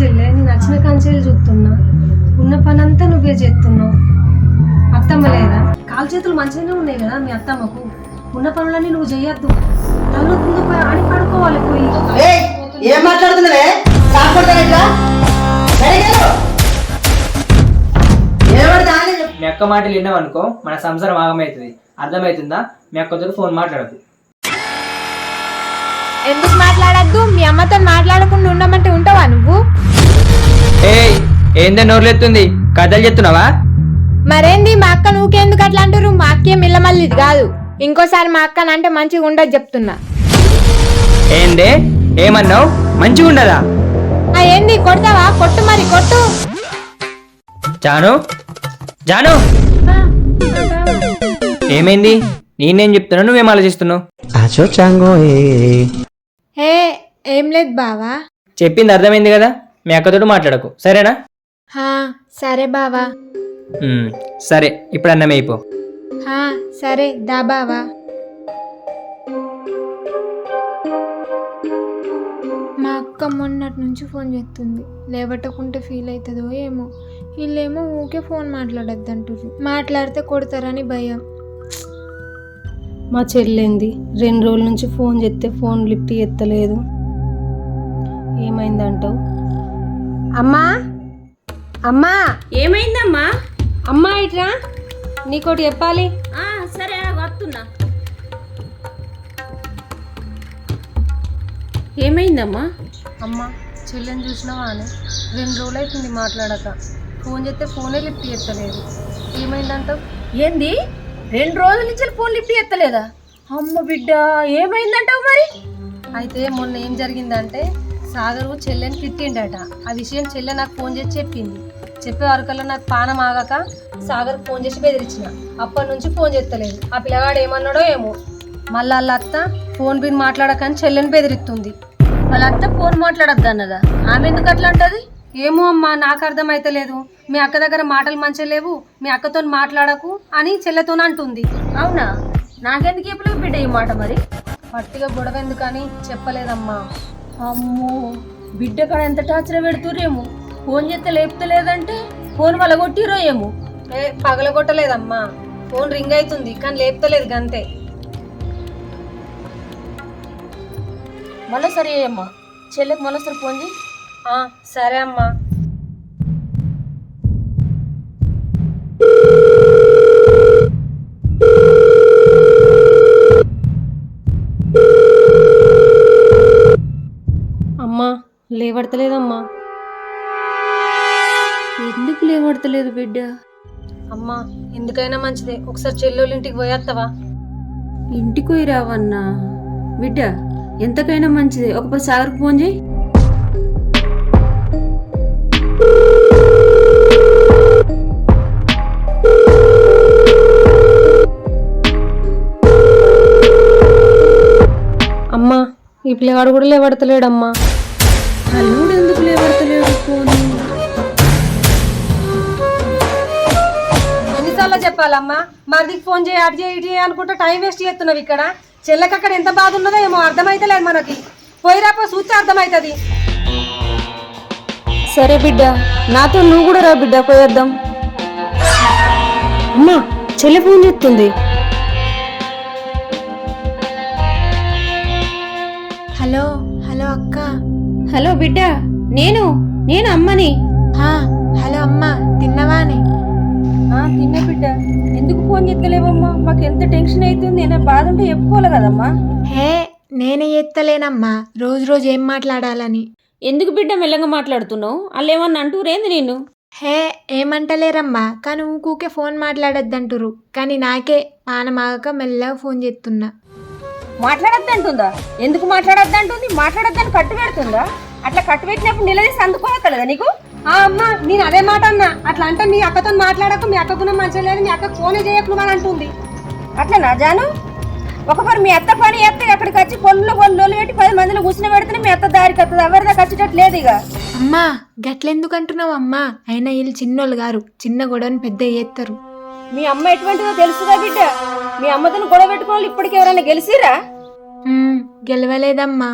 చెల్లె నేను నచ్చిన కంచెలు చూస్తున్నా. ఉన్న పని అంతా నువ్వే చేస్తున్నావు. అత్తమ్మ లేదా? కాలు చేతులు మంచిగానే ఉన్నాయి కదా మీ అత్తమ్మకు? ఉన్న పనులన్నీ నువ్వు చేయొద్దు. తగులుతుందో పోయి ఆడి పడుకోవాలి పోయి. ఏం మాట్లాడుతున్నావే. మీ అక్క మాటలు విన్నావనుకో మన సంసారం ఆగమవుతుంది అర్థమవుతుందా మీ అక్కతో ఫోన్ మాట్లాడకు. ఎందుకు మాట్లాడద్దు? మీ అమ్మతో మాట్లాడకుండా ఉండమంటే ఉంటావా నువ్వు? ఏందే నోర్లెత్తుంది? కథలు చెప్తున్నావా? మరేంది? మా అక్క నువ్వుకెందుకు అట్లా అంటారు మా అక్కే మిల్లమల్లిది కాదు. ఇంకోసారి మా అక్కని అంటే మంచిగా ఉండదు చెప్తున్నా. ఏందే? ఏమన్నావు? మంచిగా ఉండదా? ఆ ఏంది? కొడతావా? కొట్టు మరి కొట్టు. జాను? జాను? ఏమైంది? నేనేం చెప్తున్నా? నువ్వేం ఆలోచిస్తున్నావు? హే ఏం లేదు బావా. చెప్పింది అర్థమైంది కదా? మీ అక్కతోటి మాట్లాడకు. సరేనా? హా సరే బావా. ఉమ్, సరే ఇప్పుడు అన్నం అయిపో. హా సరే దా బావా. మా అక్క మొన్నటి నుంచి ఫోన్ చేస్తుంది. లేవటకుంటే ఫీల్ అవుతుందో ఏమో. వీళ్ళేమో ఊకే ఫోన్ మాట్లాడొద్దంటారు మాట్లాడితే కొడతారని భయం. మా చెల్లెంది రెండు రోజుల నుంచి ఫోన్ చేస్తే ఫోన్ లిఫ్ట్ ఎత్తలేదు ఏమైందంటావు? అమ్మా! అమ్మా! ఏమైందమ్మా? అమ్మా ఇట్రా. నీకోటి చెప్పాలి. ఆ, సరే వస్తున్నా. ఏమైందమ్మా? అమ్మా చెల్లెని చూసినావా అని? రెండు రోజులు అవుతుంది మాట్లాడక. ఫోన్ చేస్తే ఫోనే లిఫ్ట్ ఎత్తలేదు ఏమైందంటావు? ఏంది? రెండు రోజుల నుంచి ఫోన్ లిఫ్ట్ ఎత్తలేదా అమ్మ బిడ్డ ఏమైందంటావు మరి? అయితే మొన్న ఏం జరిగిందంటే సాగరు చెల్లెని తిట్టిండట. ఆ విషయం చెల్లె నాకు ఫోన్ చేసి చెప్పింది. చెప్పే వరకల్లా నాకు పానం ఆగక సాగర్ ఫోన్ చేసి బెదిరించిన. అప్పటి నుంచి ఫోన్ చేస్తలేదు ఆ పిల్లగాడు ఏమన్నాడో ఏమో. మళ్ళా వాళ్ళ అత్త ఫోన్ బిన్ మాట్లాడకని చెల్లెని బెదిరిస్తుంది వాళ్ళంతా ఫోన్ మాట్లాడద్దు అన్నదా ఆమె ఎందుకు అట్లా అంటది? ఏమో అమ్మా నాకు అర్థమైతలేదు. మీ అక్క దగ్గర మాటలు మంచిగా లేవు. మీ అక్కతో మాట్లాడకు అని చెల్లెతో అంటుంది. అవునా? నాకెందుకు ఎప్పుడు బిడ్డ ఈ మాట మరి? పట్టిగా గొడవ ఎందుకని చెప్పలేదమ్మా. అమ్మో బిడ్డ కాడ ఎంత టార్చర్ పెడుతురేమో ఫోన్ చేస్తే లేపుతలేదంటే ఫోన్ వల్ల కొట్టిరో ఏమో? ఏ పగలగొట్టలేదమ్మా. ఫోన్ రింగ్ అవుతుంది కానీ లేపుతలేదు గంతే. మళ్ళీ సరే అమ్మా చెల్లెకి మళ్ళీ సరే ఫోన్ చేయి. ఆ, సరే అమ్మా. అమ్మా లేవడతలేదమ్మా. లేవడతలేదు బిడ్డ. అమ్మా ఎందుకైనా మంచిదే. ఒకసారి చెల్లెళ్ళ ఇంటికి పోయేస్తావా ఇంటికి పోయి రావన్నా? బిడ్డ ఎంతకైనా మంచిదే. ఒకసారి సాగర్కి ఫోన్ చేయి. అమ్మా ఈ పిల్లగాడు కూడా లేవడతలేడమ్మా. అల్లుడు చెప్పాలమ్మా. మరిదికి ఫోన్ చేయి అటు చేయి ఇటు చేయి అనుకుంటా టైం వేస్ట్ చేస్తున్నావు ఇక్కడ. చెల్లెకి అక్కడ ఎంత బాధ ఉన్నదో ఏమో అర్థమైతలేదు మనకి. పోయిరాపో చూస్తే అర్థమవుతుంది సరే బిడ్డ నాతో నువ్వు కూడా రా బిడ్డ పోయేద్దాం. అమ్మా చెల్లె ఫోన్ చేస్తుంది. హలో హలో అక్క. హలో బిడ్డ నేను నేను అమ్మని. హలో అమ్మ తిన్నవాని? తిన్న బిడ్డ. ఎందుకు ఫోన్ చేస్తలేవమ్మా మాకు ఎంత టెన్షన్ అవుతుంది నేను బాధ ఉంటే చెప్పుకోవాలి కదమ్మా. హే నేనే ఎత్తలేనమ్మా. రోజు రోజు ఏం మాట్లాడాలని. ఎందుకు బిడ్డ మెల్లగా మాట్లాడుతున్నావు? వాళ్ళు ఏమన్నా అంటూరేంది నేను హే ఏమంటలేరమ్మా. కానీ ఊకూకే ఫోన్ మాట్లాడొద్దంటురు కానీ నాకే పానమాగక మెల్లగా ఫోన్ చేస్తున్నా. మాట్లాడద్దంటుందా? ఎందుకు మాట్లాడద్దంటుంది? మాట్లాడద్దని కట్టు పెడుతుందా? అట్లా కట్టు పెట్టినప్పుడు నిలదీసి అందుకోవట్లేదా నీకు? అమ్మా నేను అదే మాట అన్నా. అట్లా అంటే మీ అక్కతో మాట్లాడకు మీ అక్క గుణం మంచిగా లేదు మీ అక్క ఫోనే చేయకు అని అంటుంది. అట్లనా జాను? ఒకసారి మీ అత్త పని చేస్తే అక్కడికి వచ్చి పొల్లు పొల్లు పెట్టి పది మందిని కూర్చుని పెడితేనే మీ అత్త దారికి వస్తుంది. ఎవరిదా ఖర్చుటట్టు లేదు ఇక. అమ్మా గట్లెందుకు అంటున్నావు అమ్మా? అయినా వీళ్ళు చిన్నోళ్ళు గారు చిన్న గొడవని పెద్ద చేస్తారు. మీ అమ్మ ఎటువంటిదో తెలుసుగా బిడ్డ? మీ అమ్మతో గొడవ పెట్టుకోవాలి ఇప్పటికి ఎవరైనా గెలిచిరా మ్మ్, గెలవలేదమ్మా.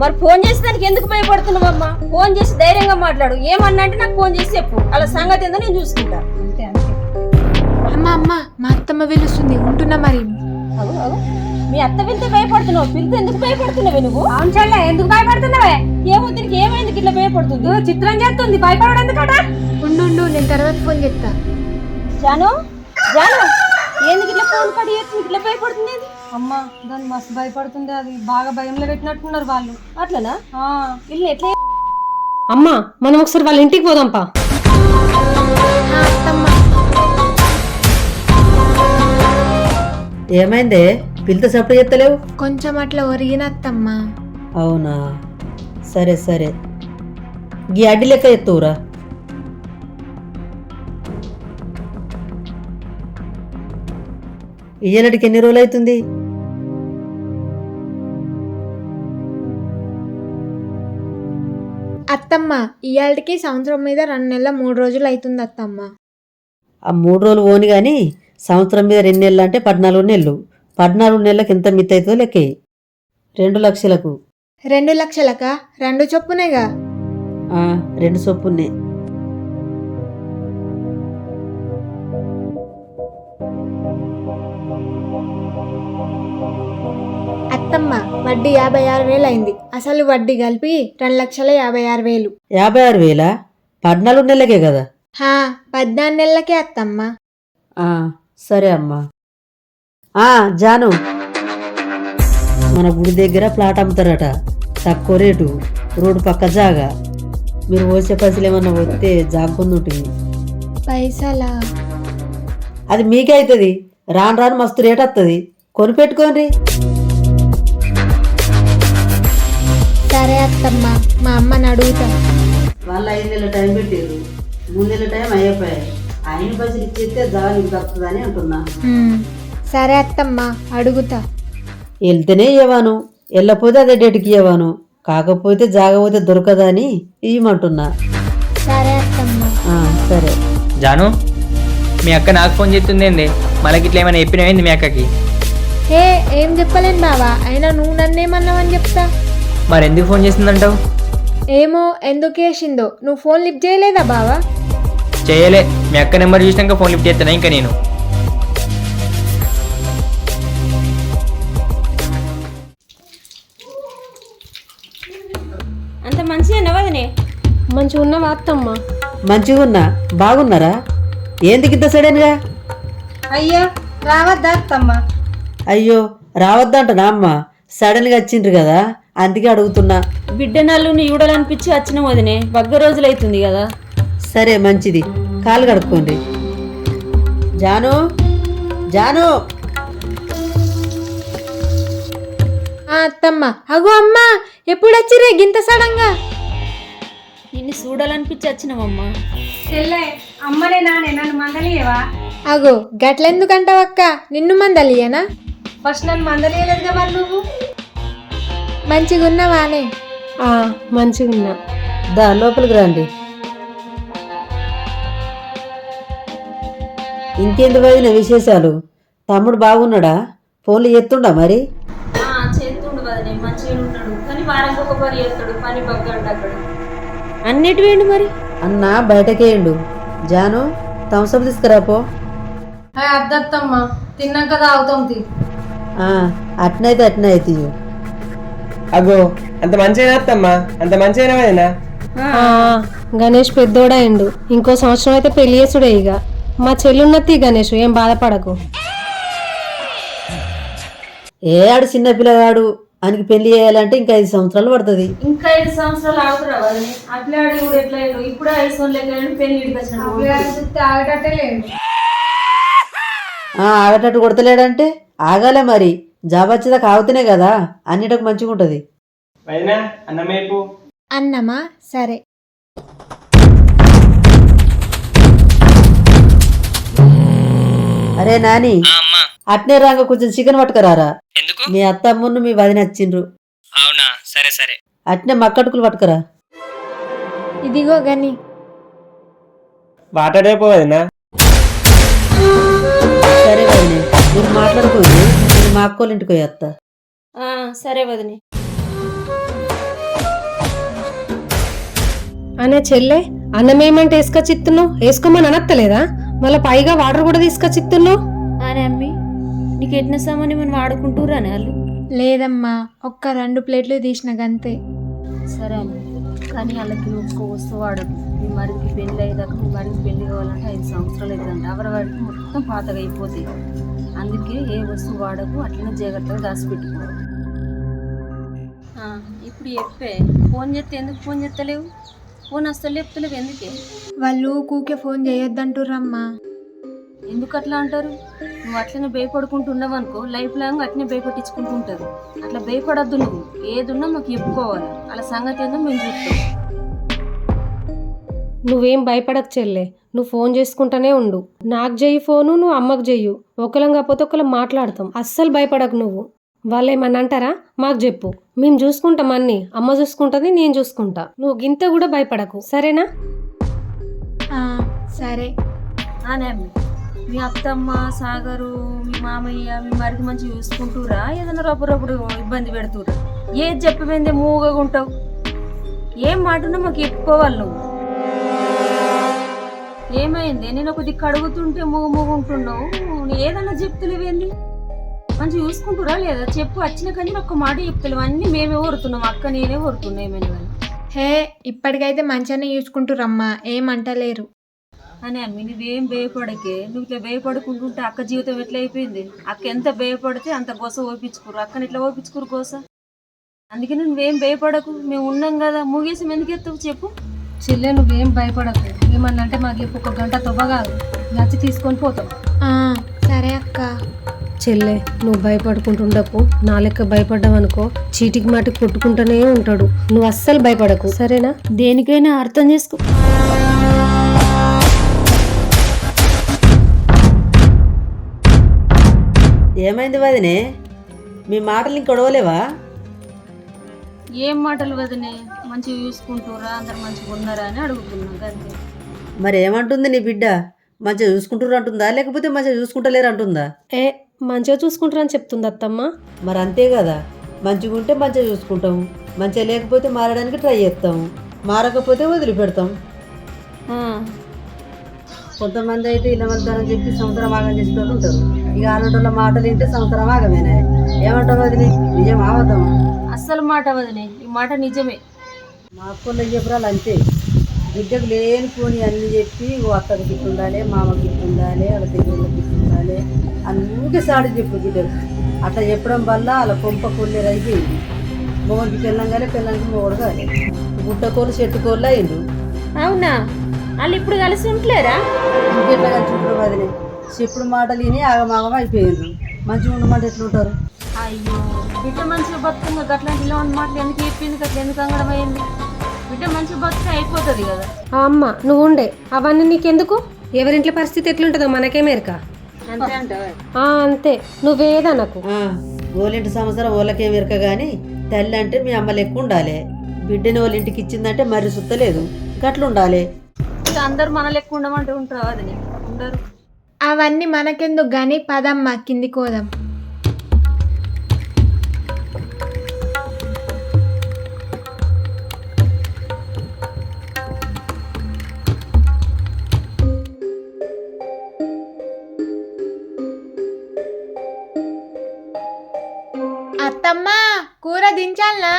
మరి ఫోన్ చేసి దానికి ఎందుకు భయపడుతున్నావమ్మా ఫోన్ చేసి ధైర్యంగా మాట్లాడు. ఏమన్నా అంటే నాకు ఫోన్ చేసి చెప్పు. అలా సంగతి ఏందో నేను చూసుకుంటా. అంతే అంతే. అమ్మ అమ్మ మా అత్తమ్మ పిలుస్తుంది. ఉంటున్నా మరి. మీ అత్త పిలితే భయపడుతున్నావు. పిలితే ఎందుకు భయపడుతున్నావే నువ్వు? అవును చెల్లె ఎందుకు భయపడుతున్నావే? ఏమో దీనికి ఏమైంది? ఇట్లా భయపడుతుంది. చిత్రం చేస్తుంది. భయపడడం ఎందుకట? ఉండు ఉండు నేను తర్వాత ఫోన్ చేస్తా. జాను జాను. ఎందుకు ఇట్లా ఫోన్ కడి చేస్తుంది? ఇట్లా భయపడుతుంది ఏంది? అమ్మ దాన్ని మస్తు భయపడుతుంది అది. బాగా భయంలో పెట్టినట్టున్నారు వాళ్ళు. అట్లనా? ఆ. ఇల్లు ఎట్లా అమ్మ మనం ఒకసారి వాళ్ళ ఇంటికి పోదాంపా ఏమైందే? పిల్లతో సప్పుడు చెత్తలేవు కొంచెం అట్లా ఒరిగిన అత్తమ్మ. అవునా? సరే సరే. గీ అడ్డి లెక్క ఎత్తువురా. ఇయ్యనటికి ఎన్ని రోజులు అవుతుంది అత్తమ్మ ఇయాళ్ళకి సంవత్సరం మీద రెండు నెలల మూడు రోజులు అవుతుంది అత్తమ్మ. ఆ మూడు రోజులు ఓని కానీ సంవత్సరం మీద రెండు నెలలు అంటే పద్నాలుగు నెలలు. పద్నాలుగు నెలలకు ఎంత మిత్ అవుతుందో లెక్కే. రెండు లక్షలకు. రెండు లక్షలకా? రెండు చొప్పునేగా? ఆ, రెండు చొప్పున్నే. వడ్డీ యాభై ఆరు వేలు అయింది. అసలు వడ్డీ కలిపి రెండు లక్షల యాభై ఆరు వేలు. యాభై ఆరు వేలా? పద్నాలుగు నెలలకే కదా? హా పద్నాలుగు నెలలకే అత్తమ్మ. ఆ, సరే అమ్మా. ఆ, జాను. మన గుడి దగ్గర ప్లాట్ అమ్ముతారట. తక్కువ రేటు. రోడ్డు పక్క జాగా. మీరు పోసే పైసలు ఏమన్నా వస్తే జాగ్గుంది ఉంటుంది పైసలా? అది మీకే అవుతుంది రాను రాను మస్తు రేట్ వస్తుంది కొనిపెట్టుకోండి. సరే అత్తమ్మ మా అమ్మని అడుగుతా. వాళ్ళు ఐదు నెలల టైం పెట్టారు మూడు నెలల టైం అయిపోయాయి. ఆయన పైసలు ఇచ్చేస్తే జాగా నీకు వస్తుందని అంటున్నా. సరే అత్తమ్మ అడుగుతా. వెళ్తేనే ఇవ్వను వెళ్ళపోతే అదే డేట్కి ఇవ్వను కాకపోతే జాగపోతే దొరకదని ఇవ్వమంటున్నా సరే అత్తమ్మ. ఆ, సరే. జాను మీ అక్క నాకు ఫోన్ చేస్తుంది ఏంది మళ్ళీ ఇట్లా ఏమైనా చెప్పినవేంది మీ అక్కకి? ఏ ఏం చెప్పలేను బావా. అయినా నువ్వు నన్నేమన్నావని చెప్తా. మరి ఎందుకు ఫోన్ చేస్తుందంటావు ఏమో ఎందుకు వేసిందో నువ్వు ఫోన్ లిఫ్ట్ చేయలేదా బావా? చేయలే. మీ అక్క నెంబర్ చూసినాక ఫోన్ లిఫ్ట్ చేస్తాను ఇంకా నేను? అంత మంచిగా వదినే మంచిగా ఉన్నవా అత్తమ్మ? మంచిగా ఉన్నా. బాగున్నారా? ఏంది ఇంత సడన్గా అయ్యా రావద్దా అత్తమ్మ? అయ్యో రావద్దంటనా అమ్మ? సడన్గా వచ్చిండ్రు కదా. అందుకే అడుగుతున్నా. బిడ్డ నల్లుని చూడాలనిపించి వచ్చిన వదినే బగ్గ రోజులు అవుతుంది కదా. సరే మంచిది. కాలు కడుక్కోండి. జాను జాను. ఆ అత్తమ్మ. అగో అమ్మా ఎప్పుడు వచ్చిరే గింత సడంగా నిన్ను చూడాలనిపించి వచ్చినామమ్మా చెల్లె అమ్మనే నానే నన్ను మందలియవా? అగో గట్లెందుకంటావక్క? నిన్ను మందలియనా? ఫస్ట్ నన్ను మందలియలేదుగా మరి నువ్వు? మంచిగున్నవానే? ఆ, మంచిగా ఉన్నా దా లోపలికి రండి. ఇంకేంది వదిన విశేషాలు? తమ్ముడు బాగున్నాడా? ఫోన్లు ఎత్తుండా మరి? చేస్తుండు వదినే మంచిగా ఉంటాడు కానీ వారానికి ఒక పని చేస్తాడు. పని బగ్గండి అక్కడ. అన్నిటి వేయండి మరి. అన్న బయటకేయండు జాను థమ్సప్ తీసుకురాపో అద్దత్తమ్మ తిన్నాక తాగుతాం తీ. అట్నైతే అట్నే అయితే అగో అంత మంచిగా అత్తమ్మా అంత మంచిగా వదినా? ఆ, గణేష్ పెద్దోడైండు. ఇంకో సంవత్సరం అయితే పెళ్ళి చేసుడే ఇక మా చెల్లున్నతి గణేష్ ఏం బాధపడకు. ఏ ఆడు చిన్న పిల్లగాడు? ఆయనకి పెళ్ళి చేయాలంటే ఇంకా ఐదు సంవత్సరాలు పడుతుంది. ఇంకా ఐదు సంవత్సరాలు ఆగుతురా వదినే? అట్లా ఆడి కూడా ఎట్లా అయ్యిండు? ఇప్పుడే ఐదు సంవత్సరాలు పెళ్ళి ఆగేటట్టు కొడతలేడంటే? ఆగాలే మరి. జాబ్ వచ్చేదాకా ఆగుతూనే కదా? అన్నిటికి మంచిగా ఉంటుంది వదినా అన్నమేపు అన్నమా? సరే. అరే నాని అమ్మా. అట్నే రాంగ కొంచెం చికెన్ పట్టుకురారా? ఎందుకు? మీ అత్తమ్మను మీ వదిన వచ్చిండ్రు. అవునా? సరే సరే. అట్నే మక్కటుకులు పట్టుకురా. ఇదిగో గని. వాటర్ వదినా సరే వదిన మీరు మాట్లాడుకోండి మా అక్కోలింటికి వేస్తా సరే వదిని. అనే చెల్లె అన్నమేమంటే వేసుకొచ్చిత్తున్నావు వేసుకోమని అనత్తలేదా? మళ్ళీ పైగా వాటర్ కూడా తీసుకొచ్చిత్తున్నావు అనే అమ్మి నీకు ఎట్టిన సామాన్ మనం వాడుకుంటూరా వాళ్ళు? లేదమ్మా ఒక్క రెండు ప్లేట్లు తీసిన గంతే. సరే అమ్మా. కానీ వాళ్ళకి ఒక్క వస్తువు వాడదు మీ మరికి పెళ్ళి అయ్యేదాకా మీ మరికి పెళ్ళి కావాలంటే ఐదు సంవత్సరాలు అవుతుందంట. ఎవరి వాడికి మొత్తం పాతగా అయిపోతాయి అందుకే ఏ వస్తువు వాడకు అట్లనే జాగ్రత్తగా దాచిపెట్టుకో ఇప్పుడు చెప్పే ఫోన్ చేస్తే ఎందుకు ఫోన్ చేస్తలేవు ఫోన్ అస్సలు చెప్తలేవు ఎందుకే? వాళ్ళు కూకే ఫోన్ చేయొద్దంటుర్రమ్మా. ఎందుకు అట్లా అంటారు? నువ్వు అట్లనే భయపడుకుంటున్నావు అనుకో లైఫ్ లాంగ్ అట్లనే భయపట్టించుకుంటూ ఉంటారు అట్లా భయపడద్దు నువ్వు. ఏదున్నా మాకు చెప్పుకోవాలి. అలా సంగతి ఏందో మేము చూస్తాం. నువ్వేం భయపడకు చెల్లె నువ్వు ఫోన్ చేసుకుంటానే ఉండు. నాకు చెయ్యి ఫోను నువ్వు అమ్మకు చెయ్యు ఒకలం కాకపోతే ఒకలం మాట్లాడతాం. అస్సలు భయపడకు నువ్వు. వాళ్ళు ఏమన్నా అంటారా? మాకు చెప్పు. మేము చూసుకుంటాం అన్ని. అమ్మ చూసుకుంటుంది నేను చూసుకుంటా. నువ్వు గింత కూడా భయపడకు. సరేనా? ఆ, సరే. అమ్మి మీ అత్తమ్మ సాగరు మీ మామయ్య మీ మరికి మంచి చూసుకుంటురా? ఏదైనా రొప్పరొప్పుడు ఇబ్బంది పెడుతురా ఏది చెప్పమైందే మూగగా ఉంటావు? ఏం మాటనో మాకు చెప్పుకోవాలి నువ్వు. ఏమైంది? నేను ఒక దిక్కు అడుగుతుంటే మూగ మూగుంటున్నావు నువ్వు ఏదన్నా చెప్తలేవేంది మంచి చూసుకుంటురా లేదా? చెప్పు వచ్చిన కానీ ఒక్క మాట చెప్తలేవు అన్నీ మేమే ఊరుతున్నాం అక్క నేనే ఊరుతున్నా ఏమైనా కానీ. హే ఇప్పటికైతే మంచిగానే చూసుకుంటురమ్మా ఏమంటలేరు. అని అమ్మి నువ్వేం భయపడకే. నువ్వు ఇట్లా భయపడుకుంటుంటే అక్క జీవితం ఎట్లా అయిపోయింది? అక్క ఎంత భయపడితే అంత గోస ఓపించుకోరు అక్కని ఇట్లా ఓపించుకోరు గోస? అందుకే నువ్వేం భయపడకు. మేము ఉన్నాం కదా. ముగేసి ఎందుకు ఎత్తావు చెప్పు. చెల్లె నువ్వేం భయపడకు. ఏమన్నా అంటే మాకు ఇప్పుడు ఒక గంట తవ్వగాదు. నచ్చి తీసుకొని పోతాం. ఆ, సరే అక్క. చెల్లె నువ్వు భయపడుకుంటుండకు. నా లెక్క భయపడ్డావనుకో చీటికి మాటికి కొట్టుకుంటూనే ఉంటాడు. నువ్వు అస్సలు భయపడకు. సరేనా? దేనికైనా అర్థం చేసుకో. ఏమైంది వదినే? మీ మాటలు ఇంక గొడవలేవా ఏం మాటలు వదినే? మంచిగా చూసుకుంటురా అందరు మంచిగా ఉన్నారా అని అడుగుతున్నాం అంతే మరి ఏమంటుంది నీ బిడ్డ? మంచిగా చూసుకుంటారు అంటుందా? లేకపోతే మంచిగా చూసుకుంటలేరు అంటుందా? ఏ మంచిగా చూసుకుంటారని చెప్తుంది అత్తమ్మ. మరి అంతే కదా. మంచిగా ఉంటే మంచిగా చూసుకుంటాం. మంచిగా లేకపోతే మారడానికి ట్రై చేస్తాం. మారకపోతే వదిలిపెడతాం. కొంతమంది అయితే ఇళ్ళ మధ్యాహ్నం చెప్పి సంవత్సరం ఆగం చేసేటోళ్ళు ఉంటారు. ఇక అలాంటి మాటలు వింటే సంవత్సరం ఆగమేనా. ఏమంటావు వదిలి నిజం ఆవద్దామా? అస్సలు మాట వదినే. ఈ మాట నిజమే. మా అక్కలు చెప్పరాలు అంతే. బిడ్డకు లేని పోని అన్ని చెప్పి ఓ అక్కకి గిట్టు ఉండాలి మామకి గిట్టు ఉండాలి వాళ్ళ దగ్గరకి గిట్టు ఉండాలి అందుకే సాడి చెప్పు బిడ్డకు. అట్లా చెప్పడం వల్ల వాళ్ళ కొంప కొల్లేరు అయిపోయింది మొగడికి పెళ్ళంగానే పెళ్ళంకి మొగడు కాదు గుట్టకోళ్ళు చెట్టుకోళ్ళు అయిండు అవునా? వాళ్ళు ఇప్పుడు కలిసి ఉంటలేరా? ఇంకెట్లా కలిసి వదిలే చెప్పుడు మాటలు విని ఆగమాగం అయిపోయిండ్రు. మంచిగా ఉండమంటే ఎట్లుంటారు? అయ్యో బిడ్డ మంచిగా బతుకుంది అట్లాంటి ఇలా ఉన్న మాటలు ఎందుకు చెప్పింది అట్లా ఎందుకు అంగడం అయింది? బిడ్డ మంచిగా బతికే అయిపోతుంది కదా. ఆ అమ్మ నువ్వు ఉండే. అవన్నీ నీకెందుకు? ఎవరింట్లో పరిస్థితి ఎట్లుంటుందో మనకేమేరక అంతే అంటావా ఆ అంతే. నువ్వేదనకు? ఆ, ఓలింటి సంవత్సరం ఓళ్ళకేం ఇరక కానీ తల్లి అంటే మీ అమ్మ లెక్క ఉండాలి. బిడ్డని వాళ్ళ ఇంటికి ఇచ్చిందంటే మరి సుత్తలేదు. గట్లుండాలి. ఇక అందరు మన లెక్క ఉండమంటే ఉంటారు అది. ఉండరు. అవన్నీ మనకెందుకు గాని? పదమ్మా కింది కోదాం. అత్తమ్మా కూర దించాలనా?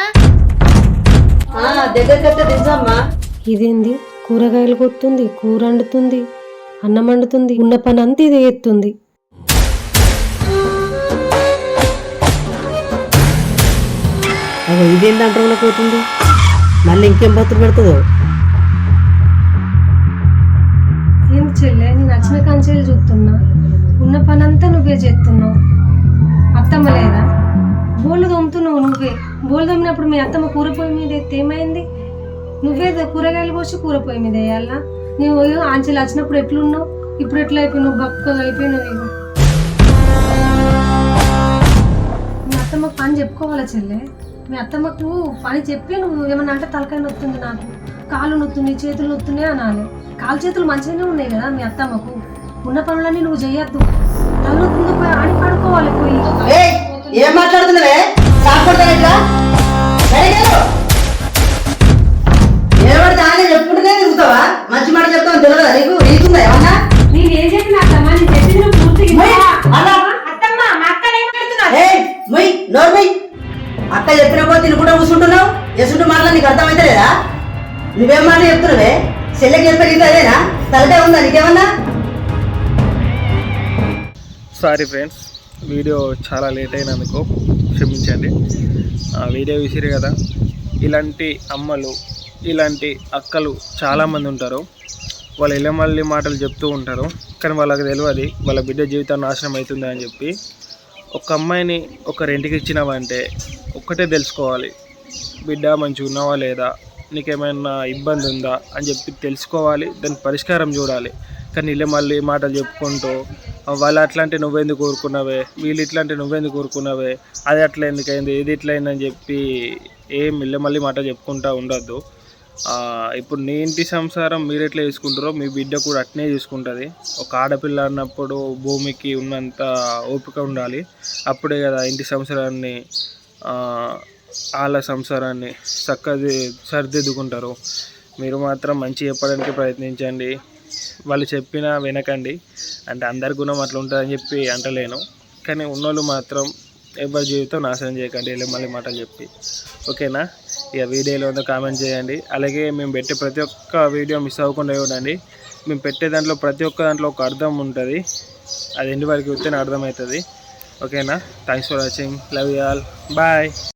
దగ్గరికి వస్తే దించమ్మా. ఇదేంది? కూరగాయలు కొత్తుంది కూర వండుతుంది. అన్నం వండుతుంది ఉన్న పని అంతా ఇదే ఎత్తుంది. అగో ఇదేం దాంట్లో పోతుంది మళ్ళీ ఇంకేం బతులు పెడుతుందో? ఏంది చెల్లె నేను నచ్చిన కంచెలు చూస్తున్నా. ఉన్న పని అంతా నువ్వే చేస్తున్నావు. అత్తమ్మ లేదా? బోళ్ళు తోముతున్నావు నువ్వే. బోళ్ళు తోమినప్పుడు మీ అత్తమ్మ కూర పొయ్యి మీద ఎత్తే ఏమైంది నువ్వే కూరగాయలు పోసి కూర పొయ్యి మీద వేయాలా? నువ్వు ఆంచెలు వచ్చినప్పుడు ఎట్లున్నావు? ఇప్పుడు ఎట్లా అయిపోయినావు? బక్కగా అయిపోయినావు ఇక మీ అత్తమ్మకు పని చెప్పుకోవాలా చెల్లె? మీ అత్తమ్మకు పని చెప్పి నువ్వు ఏమన్నా అంటే తలకాయ నొత్తుంది నాకు కాళ్ళు నొత్తున్నాయి చేతులు నొత్తున్నాయి అనాలి. కాలు చేతులు మంచిగానే ఉన్నాయి కదా మీ అత్తమ్మకు? ఉన్న పనులన్నీ నువ్వు చేయొద్దు. తల పోయి ఆడి పడుకోవాలి పోయి. ఏం మాట్లాడుతున్నావే? మొయ్ నోరు మొయ్. అక్క చెప్పిన పోతే తినుకుంటా కూర్చుంటున్నావు చేసుకుంటూ మాటలు నీకు అర్థమైతే లేదా? నువ్వేం మాట చెప్తున్నావే? చెల్లెకి చెప్పే గీత అదేనా? తలకే ఉందా నీకేమన్నా? సారీ ఫ్రెండ్స్ వీడియో చాలా లేట్ అయినందుకు క్షమించండి. వీడియో విసిరి కదా. ఇలాంటి అమ్మలు ఇలాంటి అక్కలు చాలామంది ఉంటారు. వాళ్ళు ఇళ్ళమల్లి మాటలు చెప్తూ ఉంటారు. కానీ వాళ్ళకి తెలియదు వాళ్ళ బిడ్డ జీవితం నాశనం అవుతుంది అని చెప్పి. ఒక అమ్మాయిని ఒక రెంటికి ఇచ్చినావంటే ఒక్కటే తెలుసుకోవాలి. బిడ్డ మంచిగా ఉన్నావా లేదా? నీకేమైనా ఇబ్బంది ఉందా? అని చెప్పి తెలుసుకోవాలి. దాని పరిష్కారం చూడాలి. కానీ ఇల్లు మళ్ళీ మాటలు చెప్పుకుంటూ వాళ్ళు అట్లాంటి నువ్వెందుకు కోరుకున్నావే వీళ్ళు ఇట్లాంటి నువ్వెందుకు కోరుకున్నావే అది అట్లా ఎందుకైంది? ఇది ఇట్లయిందని చెప్పి ఏం ఇళ్ళ మళ్ళీ మాట చెప్పుకుంటా ఉండొద్దు. ఇప్పుడు నీ ఇంటి సంసారం మీరు ఎట్లా చూసుకుంటారో మీ బిడ్డ కూడా అట్నే చూసుకుంటుంది. ఒక ఆడపిల్ల అన్నప్పుడు భూమికి ఉన్నంత ఓపిక ఉండాలి. అప్పుడే కదా ఇంటి సంసారాన్ని వాళ్ళ సంసారాన్ని చక్కది సరిదిద్దుకుంటారు. మీరు మాత్రం మంచి చెప్పడానికి ప్రయత్నించండి. వాళ్ళు చెప్పినా వినకండి. అంటే అందరి గుణం అట్లా ఉంటుందని చెప్పి అంటలేను. కానీ ఉన్నోళ్ళు మాత్రం ఎవరి జీవితం నాశనం చేయకండి మళ్ళీ మాటలు చెప్పి. ఓకేనా? ఇక వీడియోలో ఉందో కామెంట్ చేయండి. అలాగే మేము పెట్టే ప్రతి ఒక్క వీడియో మిస్ అవ్వకుండా చూడండి. మేము పెట్టే దాంట్లో ప్రతి ఒక్క దాంట్లో ఒక అర్థం ఉంటుంది. అది ఎండి వరకు వస్తేనే అర్థమవుతుంది. ఓకేనా? Thanks for watching love you all bye